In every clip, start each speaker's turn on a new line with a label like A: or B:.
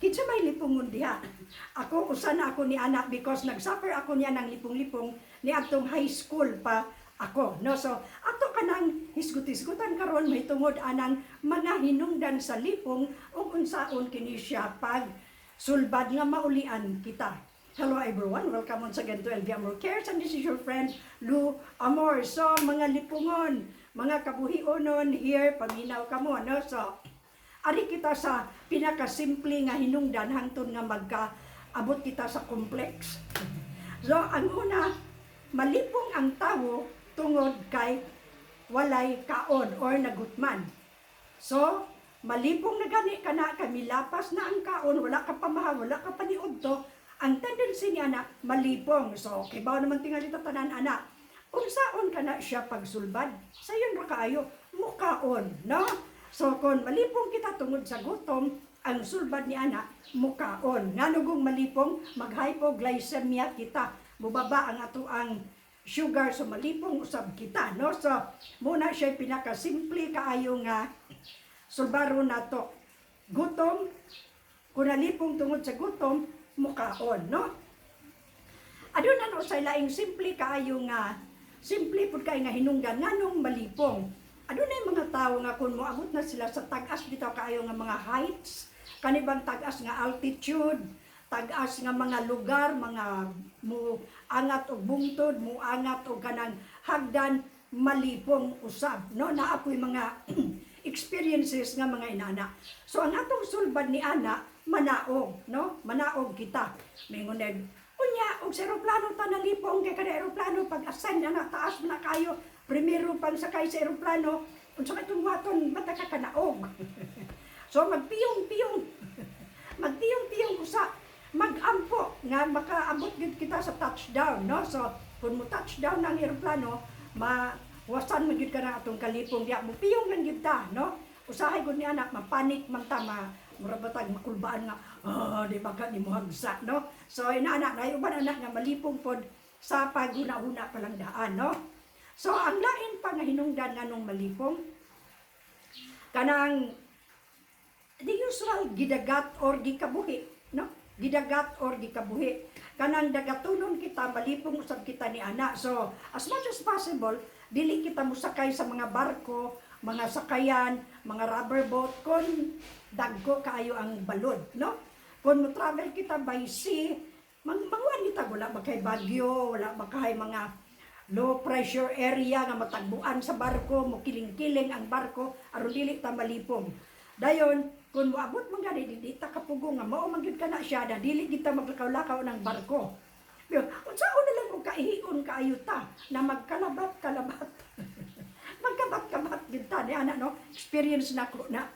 A: Kitsa may lipungon diha. Ako usa na ako ni anak because nagsuffer ako niya ng lipong-lipong ni atong high school pa ako no so ato kanang hisgut-hisgutan karon may tungod anang mga hinungdan sa lipong ug unsaon kini siya pag sulbad nga maulian kita Hello everyone, welcome once again to LV Amor Cares and this is your friend Lou Amor. So mga lipungon, mga kabuhionon here, paminaw ka mo, no? So, ari kita sa pinakasimple nga hinungdan hangtod nga magka abot kita sa complex. So, ang una, malipong ang tawo tungod kay walay kaon or nagutman. So, malipong na gani ka na, kami lapas na ang kaon, wala ka pa maha, wala ka pa ni Udto, ang tendency ni anak, malipong. So, kay ba naman tingali tanan anak, unsaon ka na siya pagsulbad, sayon ra kaayo, mukaon, no? So, kung malipong kita tungod sa gutom, ang sulbad ni anak, mukaon. Nga nugong malipong, mag-hypoglycemia kita. Bubaba ang ato ang sugar. So malipong usab kita no? So muna siya pinaka simple kaayo nga sulbaro nato gutom kung nalipong tungod sa gutom mukaon no? Aduna no sa laing simple kaayo nga simple pud kay nga hinunggan nganong malipong aduna yung mga tawo nga kun moabot na sila sa tag-as bitaw kaayo nga mga heights kanibang tag-as nga altitude tag-as nga mga lugar, mga mo angat og bungtod, mo angat og kanang hagdan malipong usab, no? Naapoy mga experiences nga mga inana. So ang atong sulbad ni ana manaog, no? Manaog kita. Mingoneg unya og sa eroplano ta nalipong kay kada eroplano pag ascend na taas na kayo primero pang sakay sa eroplano unsa kay tungwaton bata ka kanaog so magpiyong-piyong. Magpiyong-piyong usa magampo nga makaabot gid kita sa touchdown no? So kung mo touchdown ang eroplano mawasan mo gid ka na atong kalipong diya mo piyong lang gid ta no? Usahay gud ni anak mapanik man ta ma murabatag makulbaan nga ah di ba ka ni mo hagsa no? So inaanak na uban anak nga malipong pod sa paghuna-huna pa lang daan no so ang lain pa nga hinungdan nganong malipong kanang the usual gidagat or gikabuhi no? Gidagat or gikabuhi. Kanang dagatunon kita malipong usab kita ni ana. So as much as possible dili kita musakay sa mga barko mga sakayan mga rubber boat kon dagko kaayo ang balod no? Kon mo travel kita by sea mang mangwan kita wala ba bagyo wala ba mga low pressure area nga matagbuan sa barko mo kiling-kiling ang barko aron dili ta malipong dayon kung moabot man gani dili ta kapugo nga mao man gyud kana siya da dili kita maglakaw-lakaw ng barko unsaon na lang og kaihion kaayo ta na magkalabat-kalabat. Magkabat-kabat gyud ta ni ana no. Experience nako na.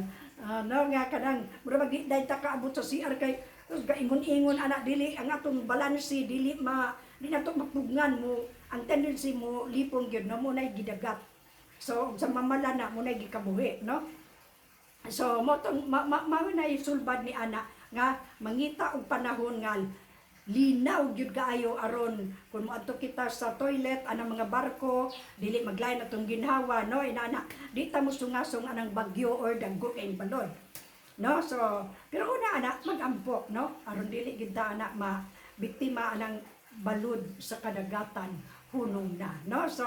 A: ano nga kanang mura mag dahil ta kaabot sa CR kay gaingon-ingon ana dili ang atong balanse dili ma di na to mapugngan mo ang tendency mo lipong gyud no? Mo nay gidagat. So sa mamala na mo nay gikabuhi no. So mo tong ma, ma, ma na sulbad ni ana nga mangita og panahon nga linaw gyud kaayo aron kun moadto kita sa toilet anang mga barko dili maglain atong ginhawa no? Inana di ta mo sungasong anang bagyo or daggo kay balod no? So pero una ana magampo no? Aron dili gid ta ana ma biktima anang balod sa kadagatan hunong na no? So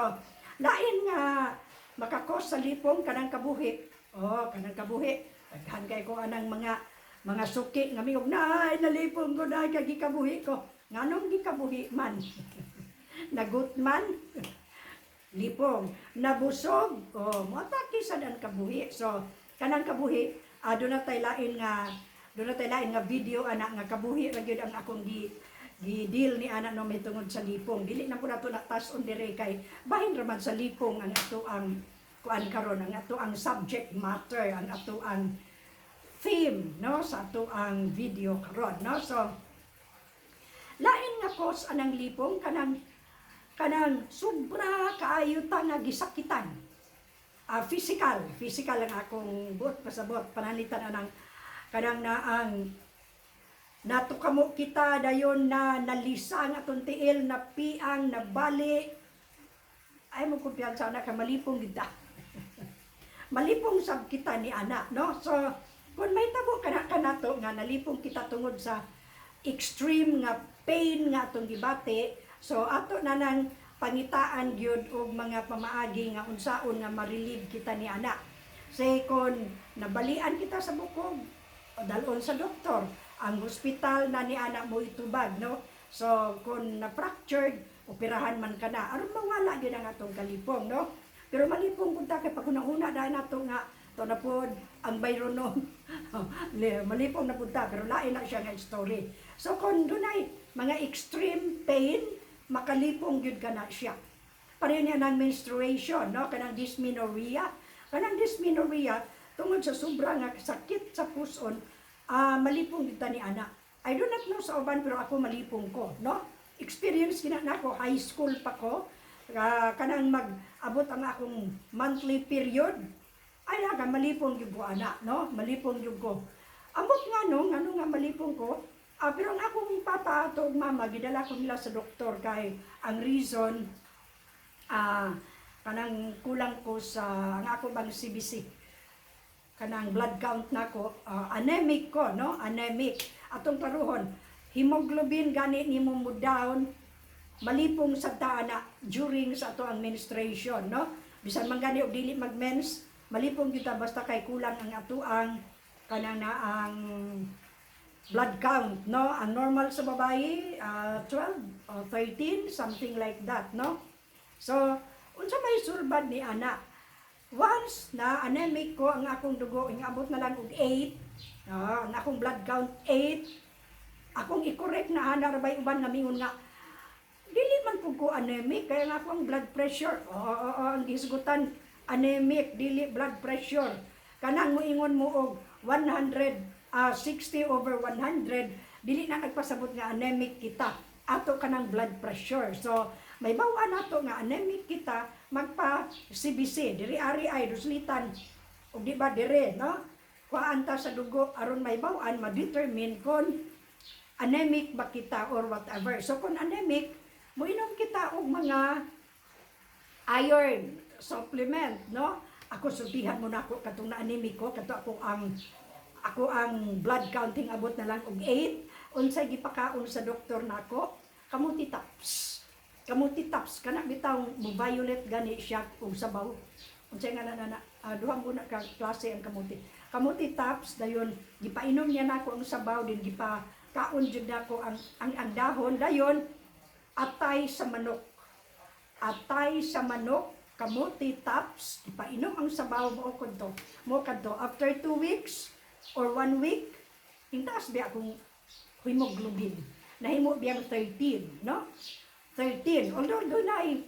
A: lain nga makakos sa lipong kanang kabuhi. Oh kanang kabuhi. Daghan ko anang mga mga suki nga miyog na ay nalipong ko na kay gikabuhi ko. Nganong gikabuhi man? Nagut man? Lipong. Nabusog? Oh mo atake sa dan kabuhi. So kanang kabuhi ah doon na tay lain nga doon na tay lain nga video anak nga kabuhi ra ang akong gi gi deal ni anak no may tungod sa lipong. Dili na po nato natas on dire kay bahin ra man sa lipong ang ato ang kuan karon ang ato ang subject matter ang ato ang theme no sa ato ang video karon no. So lain nga cause anang lipong kanang kanang sobra kaayo ta nga gisakitan. Ah physical. Physical ang akong buot pasabot. Panalitan anang kanang na ang natukamo kita dayon na nalisa nga atong tiil na piang na bali ay mo na ka malipong gida malipong sab kita ni anak no so kung may tabo kana kana nato nga nalipong kita tungod sa extreme nga pain nga atong gibati. So ato na nang pangitaan gyud og mga pamaagi nga unsaon nga ma-relieve kita ni ana. Say kon nabalian kita sa bukog, o dalon sa doktor, ang hospital na ni anak mo itubag, no? So, kung na-fractured, operahan man ka na, aron mawala gyud ang atong kalipong, no? Pero malipong punta kay pag una dahil nato nga to na pod ang bayron no. malipong na punta pero lain na siya nga story. So kung dunay mga extreme pain, makalipong gyud ka na siya. Pareho niya ng menstruation, no? Kanang dysmenorrhea. Kanang dysmenorrhea, tungod sa sobra nga sakit sa puson, ah malipong kita ni ana. I do not know sa uban pero ako malipong ko, no? Experience kina na ako, high school pa ko, ah, kanang mag-abot ang akong monthly period. Ay naga malipong gyud ko ana, no? Malipong gyud ko. Amot nga no, ngano nga malipong ko. Ah, pero ang akong papa ug mama gidala ko nila sa doktor kay ang reason ah kanang kulang ko sa ang ako bang CBC kanang blood count nako ah, anemic ko no? Anemic. Atong paruhon hemoglobin gani nimo mo down malipong sa taana during sa ato ang menstruation no? Bisan man gani og dili mag-mens malipong kita basta kay kulang ang ato ang kanang na ang blood count no? Ang normal sa babae ah, 12 or 13 something like that no? So unsa may sulbad ni ana once na anemic ko ang akong dugo ang abot na lang og 8 ah, ang akong blood count 8 akong i-correct na ana rabay uban nga mingon nga dili man pud ko anemic kaya nga akong blood pressure. Oo oo oo, ang gisgutan anemic dili blood pressure. Kanang moingon mo og 100 ah, 60 over 100 dili na nagpasabot nga anemic kita. Ato kanang blood pressure. So may bawaan nato nga anemic kita magpa CBC diri ari ay duslitan. Ug di ba dire no? Kuhaan ta sa dugo aron may bawaan ma-determine kon anemic ba kita or whatever. So kung anemic moinom kita og mga iron supplement no? Ako sultihan mo na ako katong na anemic ko kato ako ang ako ang blood counting abot na lang og 8 unsay gipakaon sa doktor nako kamuti taps kamuti taps kana bitaw mo violet gani siya og sabaw. Unsay nga na na uh, duha muna ka klase ang kamuti kamuti taps dayon gipainom niya nako ang sabaw din gipa kaon jud nako ang, ang ang dahon. Dayon atay sa manok. Atay sa manok kamuti taps ipainom ang sabaw mo kadto mo kadto. After two weeks or one week hintaas biya akong hemoglobin nahimo biyang 13 no 13 although dunay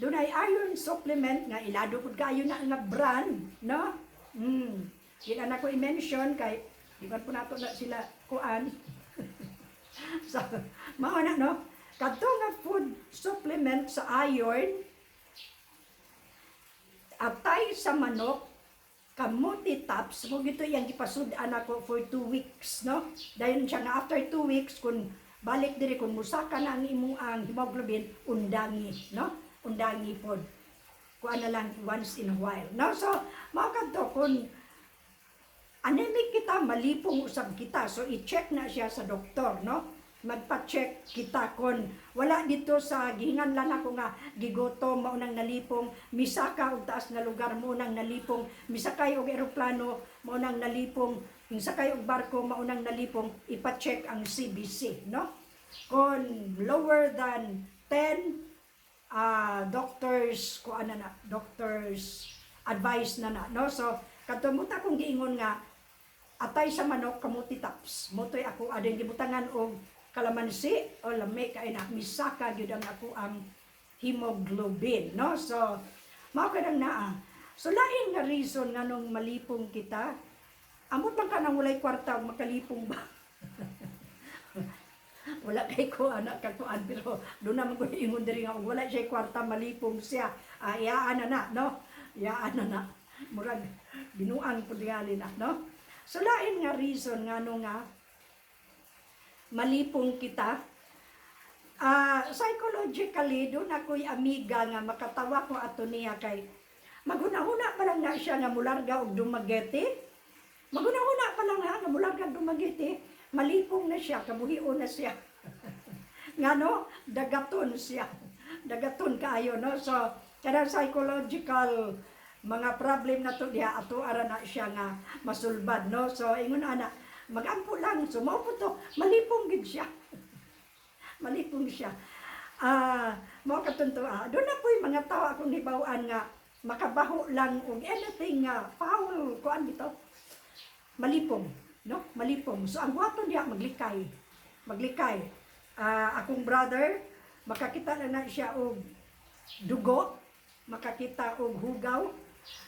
A: dunay iron supplement nga ilado pud kayo na nga brand no? Mm yun ang ako i-mention kay di ba po nato na sila kuan. So mao na no? Kadto nga food supplement sa iron atay sa manok kamuti taps mo gito yang gipasud-an ako for two weeks no? Dayon siya nga after two weeks kun balik diri kun musaka na ang imong ang hemoglobin undangi no? Undangi pod. Kuan na lang once in a while no? So mao kadto kun anemic kita malipong usab kita. So i-check na siya sa doktor no? Magpa-check kita kon wala dito sa gihinganlan ako nga gigotom mao nang nalipong. Misaka og taas nga lugar mo nang nalipong. Misakay og eroplano mao nang nalipong misakay og barko mao nang nalipong ipa-check ang CBC no? Kon lower than 10 ah doctors ko ana na doctors advice na na no? So katumuta kong giingon nga atay sa manok kamuti taps. Motoy ako adeng gibutangan og kalamansi o lami kay na misaka gyud ang ako ang hemoglobin no? So mao kadang naa. So lain nga reason nga nung malipong kita amot man ka nang walay kwarta makalipong ba? Wala kay ko anak katuan pero doon naman ko ingon diri nga wala siya kwarta malipong siya. Ah, iyaan na na no? Iyaan na na. Murag binuang pud na no? So lain nga reason nga no nga malipong kita. Ah, psychologically, doon ako'y amiga nga makatawa ko ato niya kay maghuna-huna pa lang na siya nga mularga og dumagete. Maguna-una pa lang ha, namulagan dumagiti, malipong na siya, kabuhio na siya. nga no, dagaton siya. Dagaton kaayo, no? So, kada psychological mga problem na to diha ato ara na siya nga masulbad no? So ingon ana magampo lang sumaupo to. Malipong gid siya. Malipong siya. Ah mo katunto ah do na po'y mga tao akong hibaw-an nga makabaho lang og anything nga foul kuan bitaw malipong no? Malipong. So ang buhaton diha maglikay. Maglikay. Ah, akong brother makakita na na siya og dugo makakita og hugaw.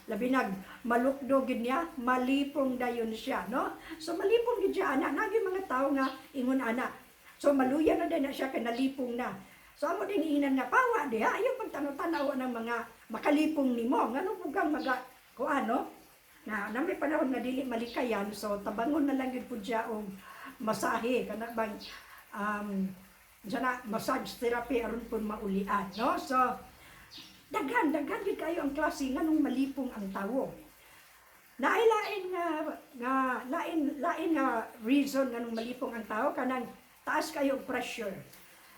A: Labi nag malukdo gid niya malipong dayon siya no? So malipong gid siya ana nagi mga tao nga ingon ana so maluya na din na siya kay nalipong na. So amo din inan nga pawa diha ayo pagtanaw-tanaw ng mga makalipong nimo. Ngano pug kang maga kuano na nami panahon nga dili malikayan so tabangon na lang gid pud siya og masahe. Kana bang um diyan na massage therapy aron pud maulian no? So daghan daghan gid kayo ang klase nganong malipong ang tawo. Nailain nga nga lain lain nga reason nganong malipong ang tao kanang taas kayo pressure.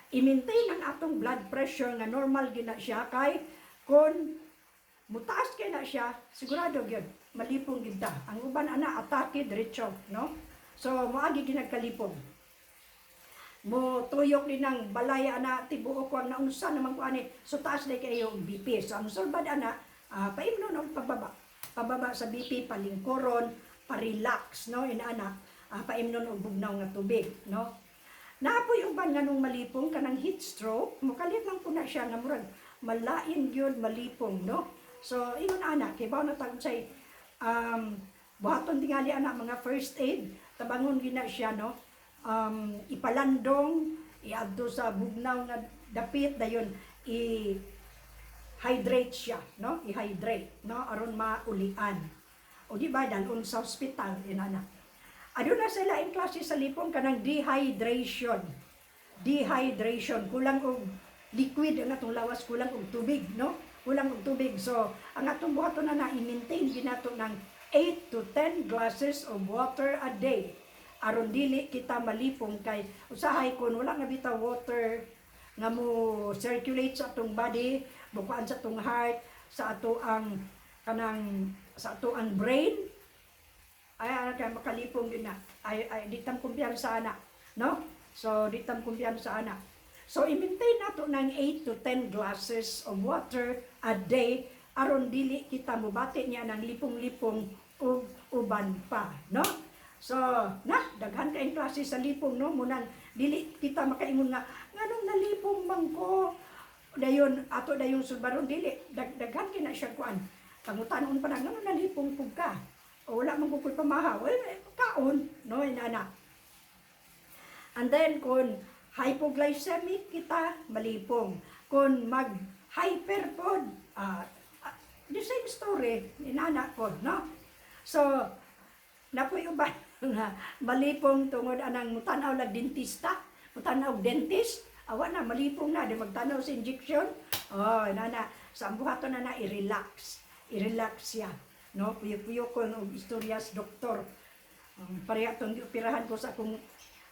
A: I-maintain ang atong blood pressure nga normal gina siya kay kon mutaas kay na siya sigurado gyud malipong gid ta. Ang uban ana atake diretso, no? So moagi ginagkalipong mo tuyok din ng balaya ana tibuok ko ang naunsa naman ko ani so taas na kayo ang BP so ang sulbad ana uh, paimno ng pababa pababa sa BP palingkoron pa-relax no inaana uh, paimno og bugnaw nga tubig no Naapoy uban nga nung malipong kanang heat stroke, mukalit lang po na siya nga murag malain gyud malipong, no? So, ingon ana, kay bawo na tag say um buhaton tingali ana mga first aid, tabangon gina siya, no? um, ipalandong, iadto sa bugnaw nga dapit dayon i hydrate siya, no? I-hydrate, no? aron maulian. O di ba dalon sa ospital inana. Ado na sila in klase sa lipong kanang dehydration. Dehydration, kulang og liquid ang atong lawas, kulang og tubig, no? Kulang og tubig. So, ang atong buhaton na na i-maintain ginato ng 8 to 10 glasses of water a day. Aron dili kita malipong kay usahay kun wala nga bitaw water nga mo circulate sa atong body bukuan sa atong heart sa ato ang kanang sa ato ang brain. Ay ay kay makalipong yun na. Ay ay di tam kumpiyansa ana no? So di tam kumpiyansa ana so i-maintain nato ng 8 to 10 glasses of water a day aron dili kita mobati niya ng lipong-lipong ug uban pa no So, na, daghan kayong klase sa lipong, no? Munang, dili kita makaingon nga, nganong nalipong man ko? Dayon, ato dayon sulbaron, dili, dag, daghan kina siya kuan. Pangutanon pa na, nganong nalipong pug ka? O wala man kukoy pamahaw, well, kaon, no, inana. And then, kung hypoglycemic kita, malipong. Kung mag-hyper pod, ah, ah, the same story, inana pod, no? So, napoy uban nga malipong tungod anang mutanaw lag dentista, mutanaw dentist, awa na malipong na di magtanaw sa injection. Oh, na na sa buhaton na na i-relax. I-relax siya. No, puyo-puyo ko ng istorya sa doktor. Um, pareha tong operahan ko sa akong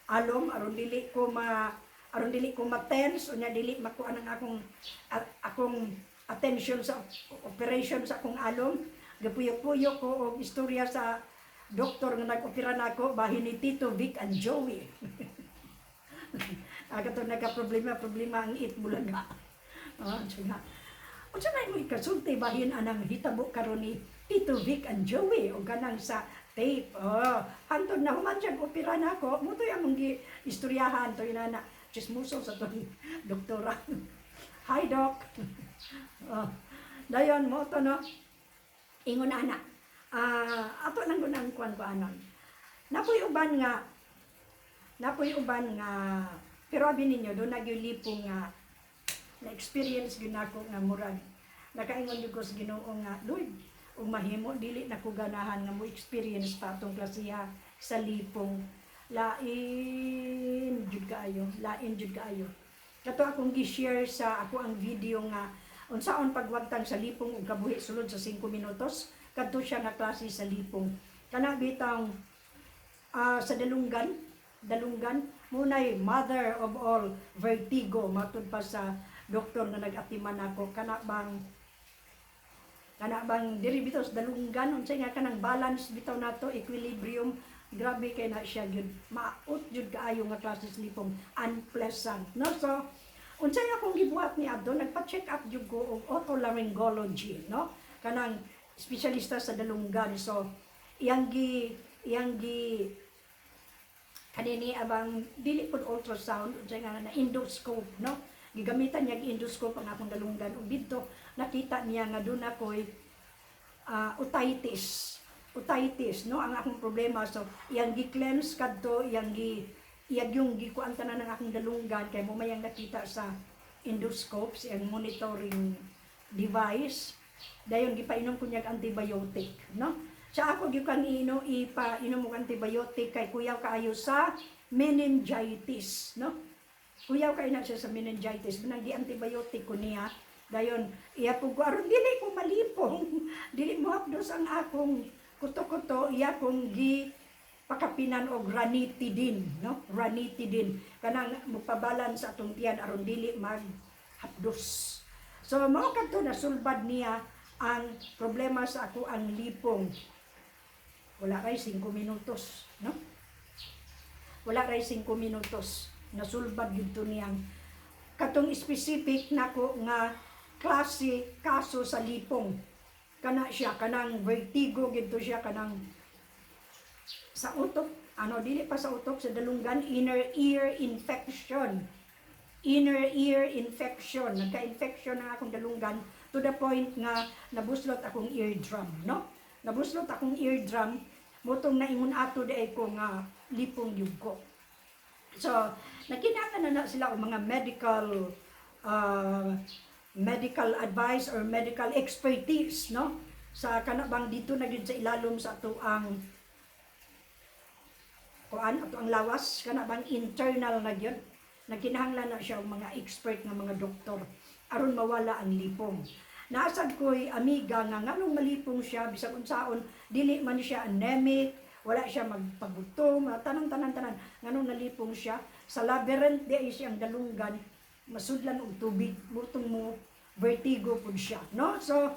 A: alom aron dili ko ma aron dili ko ma-tense unya dili makuha ang akong a, akong attention sa operation sa akong alom. Gapuyo-puyo ko og istorya sa doktor nga nag-opera na ako, bahin ni Tito, Vic, and Joey. Aga to nagka-problema, problema ang it bulaga. Ah, nga. O sa mo ikasulti, bahin anang hitabo karon ni Tito, Vic, and Joey, o ganang sa tape. Oh, hantod na human siya, opera na ako, mo to yung mga istoryahan, to yun na, chismuso sa to doktora. Hi, Doc. oh, dayon mo to, no? Ingon na, anak ah ato lang ko nang kuan ko anon. Napoy uban nga napoy uban nga pero abi ninyo do nagyulipong nga na experience gyud nako nga murag nakaingon gyud ko sa Ginoo nga Lord ug mahimo dili na ko ganahan nga mo experience pa atong klasiha sa lipong. Lain jud kaayo. Lain jud kaayo. Kato akong gi-share sa ako ang video nga unsaon pagwagtang sa lipong ug kabuhi sulod sa 5 minutos kadto siya nga klase sa lipong. Kana bitang ah, sa dalunggan dalunggan munay mother of all vertigo. Matud pa sa doktor nga nag-atiman ako. Kana bang kana bang diri bitaw sa dalunggan unsay nga kanang balance bitaw nato equilibrium. Grabe kay na siya gyud maot jud kaayo nga klase sa lipong unpleasant no? So unsay akong gibuhat ni Abdo nagpa-check up jud ko og otolaryngology no? Kanang espesyalista sa dalunggan so iyang gi iyang gi kanini abang dili pod ultrasound unsay nga na endoscope no? Gigamitan niya endoscope ang akong dalunggan ug didto nakita niya nga doon ako'y ah, otitis. Otitis no? Ang akong problema. So iyang gi-cleanse kadto iyang gi iyang yung gikuan tanan ng akong dalunggan. Kay mo mayang nakita sa endoscope siyang monitoring device. Dayon gipainom ko niya og antibiotic no? Sa ako gyud kang ino ipa inom og antibiotic. Kay kuyaw kaayo sa meningitis no? Kuyaw kay na siya sa meningitis. Binang gi antibiotic ko niya dayon iya po ko aron dili ko malipong dili mo hapdos ang akong kuto-kuto iya kong gi pakapinan og ranitidin no? Ranitidin kanang magpabalance sa atong tiyan aron dili mag hapdos so mao kadto nasulbad niya ang problema sa ako ang lipong. Wala kay 5 minutos no? Wala kay 5 minutos. Nasulbad gyud to niyang. Katong specific nako nga klase kaso sa lipong kana siya kanang vertigo gito siya kanang sa utok. Ano dili pa sa utok sa dalunggan inner ear infection. Inner ear infection. Nagka-infection ang akong dalunggan to the point nga nabuslot akong eardrum no? Nabuslot akong eardrum motong naingon ato di ko nga lipong yug ko. So nakinahanglan na na sila og mga medical uh, medical advice or medical expertise no? Sa kanabang dito na sa ilalom sa ato ang kuan ato ang lawas kanabang internal na gyud. Nagkinahanglan na siya og mga expert nga mga doktor. Aron mawala ang lipong. Naasad ko'y amiga nga nganong malipong siya bisag unsaon dili man siya anemic wala siya magpagutom tanang tanan tanan nganong nalipong siya. Sa labyrinth di ay siyang dalunggan masudlan og tubig murtong mo vertigo pud siya no? So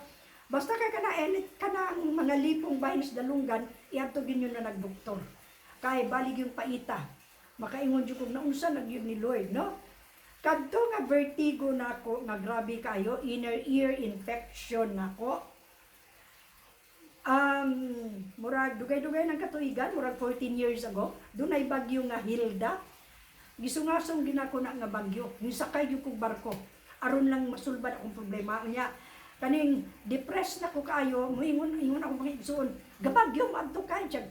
A: basta kay kana elit kana mga lipong bahin sa dalunggan iadto ginyo na nagdoktor. Kay balig yung paita. Makaingon jud kog naunsa nagyud ni Lord no? Kadto nga vertigo nako nga grabe kayo inner ear infection nako um murag dugay-dugay ng katuigan murag 14 years ago dunay bagyo nga Hilda. Gisungasong ginako na nga bagyo. Nisakay gyud kog barko aron lang masulbad akong problema. Nya kaning depressed na ko kayo moingon ingon ako mga igsoon gabagyo madto kay siya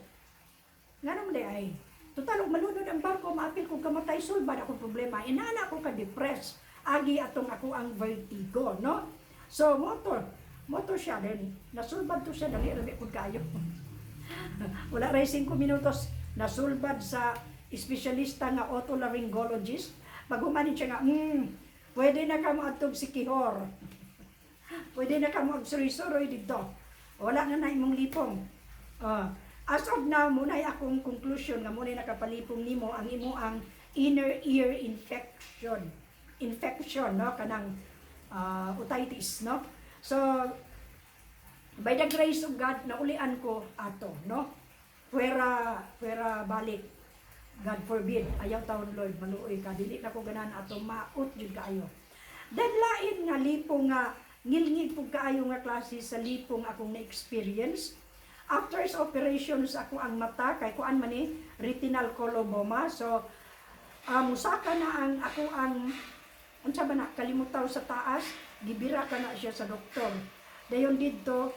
A: nganong di ay. Total malunod ang barko maapil kog kamatay sulbad akong problema. Inana ako ka depressed. Agi atong ako ang vertigo no? So motor motor siya din. Nasulbad to siya dali pud kayo wala ray 5 minutos. Nasulbad sa espesyalista nga otolaryngologist. Paghumanin siya nga hmm pwede na ka mo si Kihor. Pwede na ka mo og suroy dito. Wala na na imong lipong. Ah, as of now muna akong conclusion nga muna nakapalipong nimo ang imo ang inner ear infection. Infection no? Kanang ah, otitis no? So by the grace of God naulian ko ato no? Pwera pwera balik God forbid ayaw taon Lord maluoy ka. Dili na ko ganan ato maot jud kaayo. Then lain nga lipong nga ngilngig pug kaayo nga klase sa lipong akong na experience after sa operations ako ang mata kay kuan man ni retinal coloboma. So uh, musaka na ang ako ang unsa ba na kalimutaw sa taas gibira ka na siya sa doktor. Dayon didto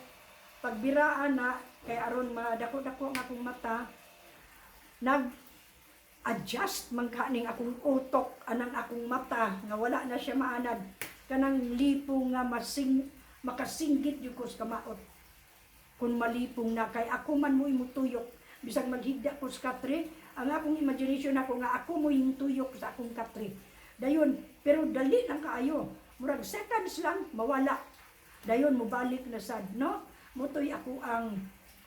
A: pagbiraan na kay aron madako-dako ang akong mata nag adjust man kaning akong utok anang akong mata nga wala na siya maanad kanang lipo nga masing makasinggit yung ko sa kamaot. Kung malipong na kay ako man mo imutuyok bisag maghigda ko sa ang akong imagination ako nga ako mo yung tuyok sa akong katre. Dayon pero dali lang kaayo. Murag seconds lang mawala. Dayon mo balik na sad no? Mutoy ako ang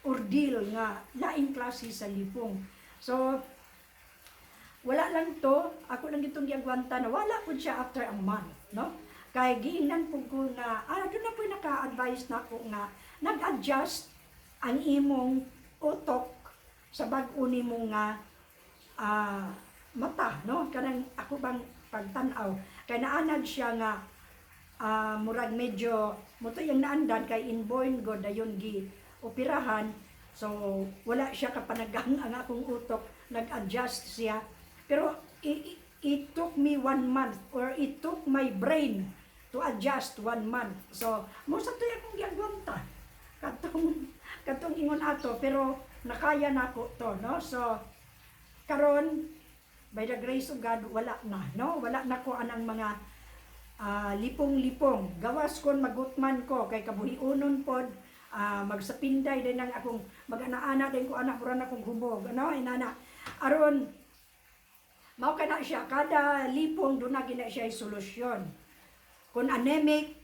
A: ordeal nga laing klase sa lipong. So wala lang to, ako lang itong giagwanta na wala po siya after a month, no? Kay giingnan po ko nga, ah, doon na po naka-advise na ako nga, nag-adjust ang imong utok sa bag-o nimo nga ah, mata, no? Kanang ako bang pagtanaw. Kay naanad siya nga ah, murag medyo muto yung naandan kay inborn god dayon gi operahan. So wala siya kapanagang ang akong utok, nag-adjust siya. Pero it, it, took me one month or it took my brain to adjust one month. So, mo sa to akong giagwanta. Katong katong ingon ato pero nakaya na ako to, no? So, karon by the grace of God wala na, no? Wala na ko anang mga ah, lipong-lipong. Gawas kon magutman ko kay kabuhiunon pod ah, magsapinday din ang akong mag-ana-ana din ko anak pura na kong humog, ano? Inana. Aron mao kana siya kada lipong do na gina siya solusyon. Kung anemic,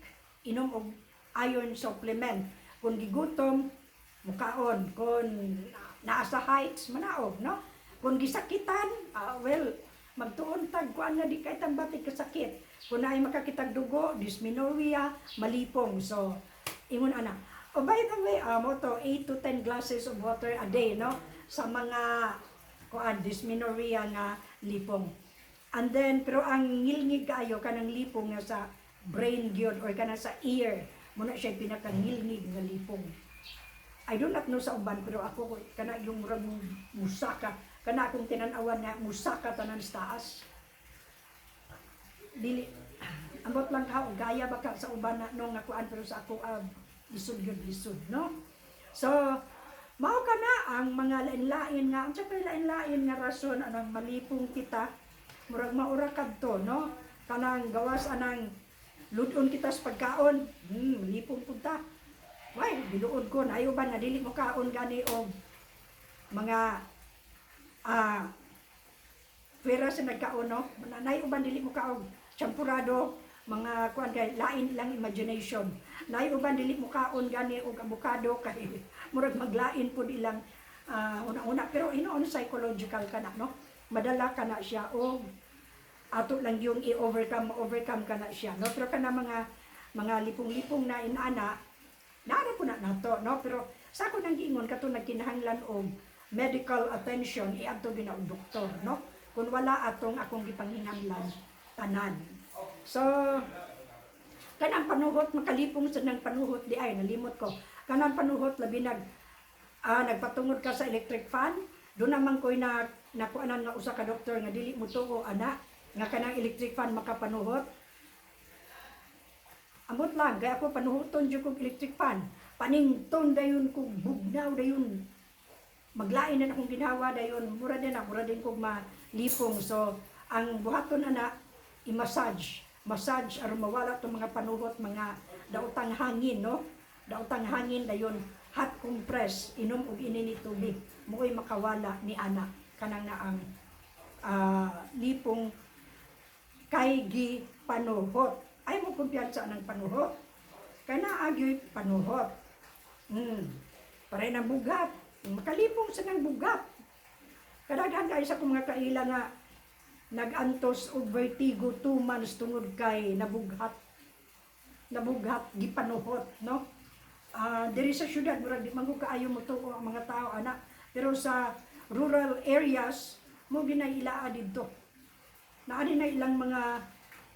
A: inom og iron supplement. Kung gigutom, mukaon. Kung naa sa heights, manaog, no? Kung gisakitan, ah, well, magtuon tag kuan nga di kay tambati kasakit. Kung naay makakitag dugo, dysmenorrhea, malipong. So, ingon ana. Oh, by the way, mo to 8 to 10 glasses of water a day, no? Sa mga kuan dysmenorrhea nga lipong. And then, pero ang ngilngig kaayo kanang lipong nga sa brain gyud or kana sa ear, muna siya pinakangilngig nga lipong. I do not know sa uban pero ako kana yung murag musaka kana akong tinan-awan nga musaka tanan sa taas. Dili ambot lang ka gaya baka sa uban na nung nakuan pero sa ako uh, lisod gyud lisod no. So mao kana ang mga lain-lain nga ang pa lain-lain nga rason anang malipong kita. Murag maura kadto no? Kanang gawas anang ludon kita sa pagkaon. Hmm malipong punta. Why, biluod ko, na ba na dili mo kaon gani og mga ah pera sa nagkaon no? Nanay uban dili mo kaog champurado mga kuan kay lain lang imagination. Nay uban dili mo kaon gani og avocado kay murag maglain pud ilang ah, una-una pero inoon psychological kana no madala kana siya og ato lang yung i-overcome overcome kana siya no pero kana mga mga lipong-lipong na inana Nara po na nato, no? Pero sa ako nang giingon, kato nagkinahanglan og medical attention, iadto gina og doktor, no? Kung wala atong akong gipanghinanglan, tanan. So, kanang panuhot, makalipong sa nang panuhot di ay, nalimot ko. Kanang panuhot, labi nag, ah, nagpatungod ka sa electric fan, doon naman ko'y na, nakuanan nga usa ka doktor nga dili mo tuo, ana, nga kanang electric fan makapanuhot, Amot lang, kaya ako panuhuton dyan kong electric fan. Panington dayon kong bugnaw dayon. Maglain na akong ginawa dayon. Mura din na, mura din kong malipong. So, ang buhaton na na, i-massage. Massage, aron mawala itong mga panuhot, mga dautang hangin, no? Dautang hangin dayon. Hot compress, inom og inini tubig. Muoy makawala ni anak. Kanang na ang ah, lipong kay gi panuhot ay mo kumpiyansa ng panuhot. Kaya naagyo'y panuhot. Hmm. Paray ng bugat. Makalipong sa ng bugat. Kadaghan kayo sa kung mga kaila nga nagantos og vertigo two months tungod kay nabughat nabughat gipanuhot no Ah, diri sa syudad murag di man ko kaayo mo tuo ang mga tao ana. Pero sa rural areas mo ginaiilaa didto. Naa din na ilang mga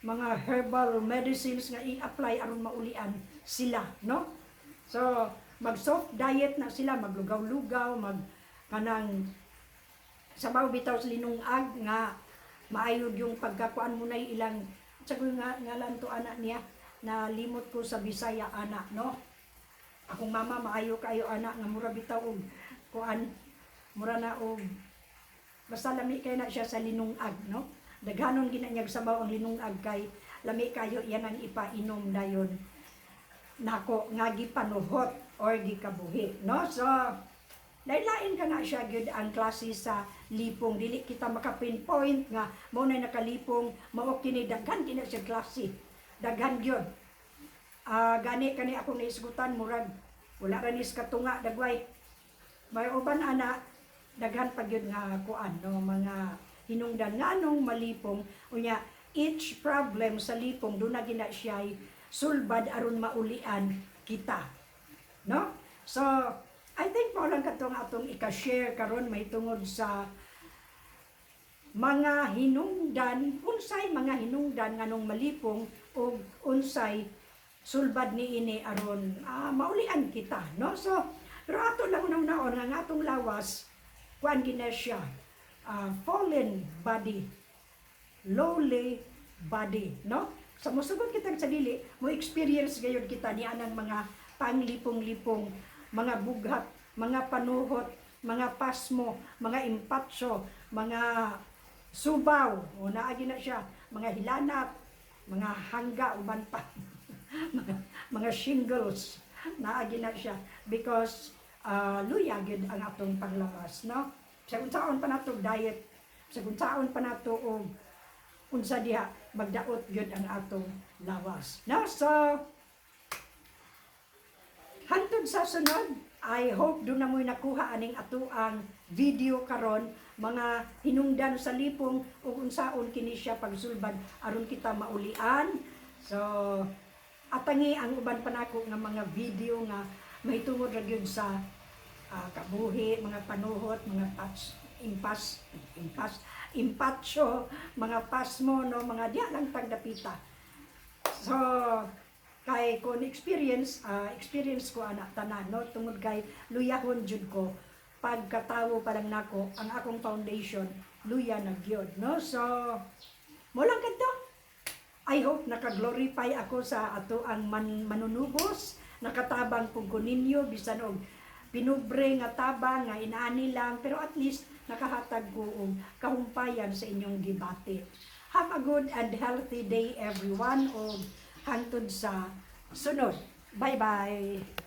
A: mga herbal medicines nga i-apply aron maulian sila, no? So, mag soft diet na sila, maglugaw-lugaw, mag kanang sabaw bitaw sa linungag nga maayod yung pagkakuan mo na ilang sabi nga ngalan to anak niya na limot ko sa Bisaya anak no akong mama maayo kayo anak nga mura bitaw og kuan mura na og basta lami kay na siya sa linungag no? Daghanon ginanyag sabaw ang linungag kay lami kayo yan ang ipainom dayon nako nga gipanuhot or gikabuhi no? So lain-lain ka na siya gyud ang klase sa lipong. Dili kita maka-pinpoint nga mo na nakalipong mao kini daghan kini siya klase. Daghan gyud ah gani kani ako naisgutan murag. Wala ra nis katunga dagway. May uban ana daghan pa gyud nga kuan no? Mga hinungdan nga anong malipong. Unya each problem sa lipong do na gina siya sulbad aron maulian kita no? So I think mo lang katong atong ika-share karon may tungod sa mga hinungdan unsay mga hinungdan nganong malipong o unsay sulbad ni ini aron ah, maulian kita no? So pero ato lang naon nga atong lawas kuan gina siya ah, fallen body lowly body no? Sa mosugot kita sa dili mo experience gayud kita ni anang mga panglipong-lipong mga bughat mga panuhot mga pasmo mga impatsyo mga subaw. O naagi na siya mga hilanat mga hangga uban pa mga, mga shingles. Naagi na siya. Because uh, luya gyud ang atong paglawas no? Sa unsaon pa nato diet? Sa unsaon pa nato og unsa diha? Magdaot gyud ang atong lawas no? So hantod sa sunod I hope do na mo'y nakuha aning ato ang video karon mga hinungdan sa lipong ug unsaon kini siya pagsulbad aron kita maulian. So atangi ang uban pa nako nga mga video nga mahitungod ra gyud sa ah, kabuhi mga panuhot mga patch impas impas impatsyo mga pasmo no? Mga diya lang tagdapita. So kay kon experience ah, experience ko anak tanan no? Tungod kay luyahon jud ko. Pagkatawo pa lang nako ang akong foundation luya na gyud no? So mo lang kadto I hope nakaglorify ako sa ato ang man, manunubos nakatabang pug ko ninyo bisan og pinubre nga tabang nga inaani lang pero at least nakahatag ko og kahumpayan sa inyong debate have a good and healthy day everyone og hangtod sa sunod. Bye bye